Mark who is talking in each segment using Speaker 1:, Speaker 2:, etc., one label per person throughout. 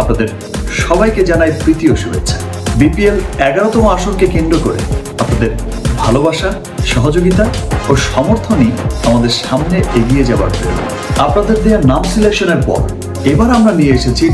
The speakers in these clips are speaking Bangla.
Speaker 1: আপনাদের সবাইকে জানাই প্রীতি শুভেচ্ছা। বিপিএল এগারোতম আসরকে কেন্দ্র করে আপনাদের ভালোবাসা, সহযোগিতা ও সমর্থনই আমাদের সামনে এগিয়ে যাবার প্রেরণা। আপনাদের দেওয়া নাম সিলেকশনের পর এবার আমরা নিয়ে এসেছি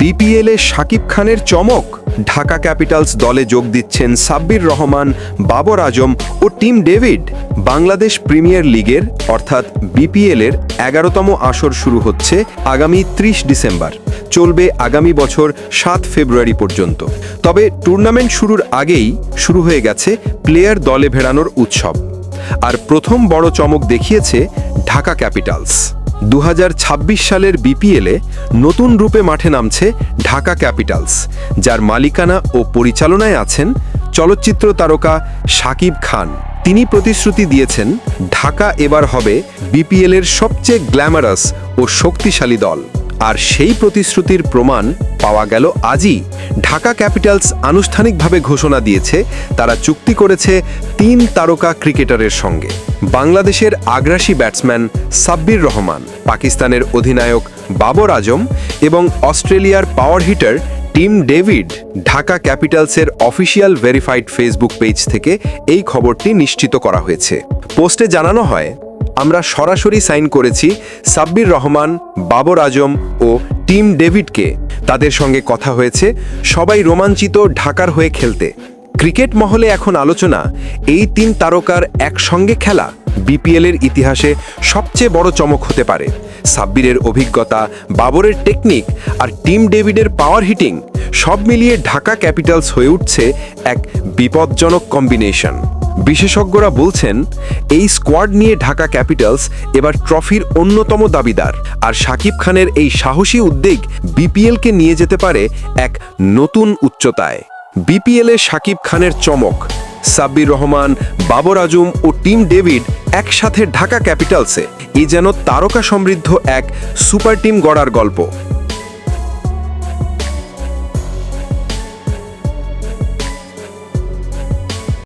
Speaker 2: বিপিএলে শাকিব খানের চমক। ঢাকা ক্যাপিটালস দলে যোগ দিচ্ছেন সাব্বির রহমান, বাবর আজম ও টিম ডেভিড। বাংলাদেশ প্রিমিয়ার লিগের, অর্থাৎ বিপিএলের এগারোতম আসর শুরু হচ্ছে আগামী ত্রিশ ডিসেম্বর। চলবে আগামী বছর সাত ফেব্রুয়ারি পর্যন্ত। তবে টুর্নামেন্ট শুরুর আগেই শুরু হয়ে গেছে প্লেয়ার দলে ভেড়ানোর উৎসব। আর প্রথম বড় চমক দেখিয়েছে ঢাকা ক্যাপিটালস। দু হাজার ছাব্বিশ সালের বিপিএলে নতুন রূপে মাঠে নামছে ঢাকা ক্যাপিটালস, যার মালিকানা ও পরিচালনায় আছেন চলচ্চিত্র তারকা শাকিব খান। তিনি প্রতিশ্রুতি দিয়েছেন, ঢাকা এবার হবে বিপিএলের সবচেয়ে গ্ল্যামারাস ও শক্তিশালী দল। আর সেই প্রতিশ্রুতির প্রমাণ পাওয়া গেল আজই। ঢাকা ক্যাপিটালস আনুষ্ঠানিকভাবে ঘোষণা দিয়েছে, তারা চুক্তি করেছে তিন তারকা ক্রিকেটারের সঙ্গে। বাংলাদেশের আগ্রাসী ব্যাটসম্যান সাব্বির রহমান, পাকিস্তানের অধিনায়ক বাবর আজম এবং অস্ট্রেলিয়ার power hitter Tim David Dhaka ক্যাপিটালসের official verified Facebook page থেকে এই খবরটি নিশ্চিত করা হয়েছে। পোস্টে জানানো হয়, আমরা সরাসরি সাইন করেছি সাব্বির রহমান, বাবর আজম ও টিম ডেভিডকে। তাদের সঙ্গে কথা হয়েছে, সবাই রোমাঞ্চিত ঢাকার হয়ে খেলতে। ক্রিকেট মহলে এখন আলোচনা, এই তিন তারকার একসঙ্গে খেলা বিপিএলের ইতিহাসে সবচেয়ে বড় চমক হতে পারে। সাব্বিরের অভিজ্ঞতা, বাবরের টেকনিক আর টিম ডেভিডের পাওয়ার হিটিং সব মিলিয়ে ঢাকা ক্যাপিটালস হয়ে উঠছে এক বিপজ্জনক কম্বিনেশন বিশেষজ্ঞরা বলছেন, এই স্কোয়াড নিয়ে ঢাকা ক্যাপিটালস এবার ট্রফির অন্যতম দাবিদার আর শাকিব খানের এই সাহসী উদ্বেগ বিপিএলকে নিয়ে যেতে পারে এক নতুন উচ্চতায়। বিপিএলে শাকিব খানের চমক, সাব্বির রহমান, বাবর আজম ও টিম ডেভিড একসাথে ঢাকা ক্যাপিটালসে এ যেন তারকা সমৃদ্ধ এক সুপার টিম গড়ার গল্প।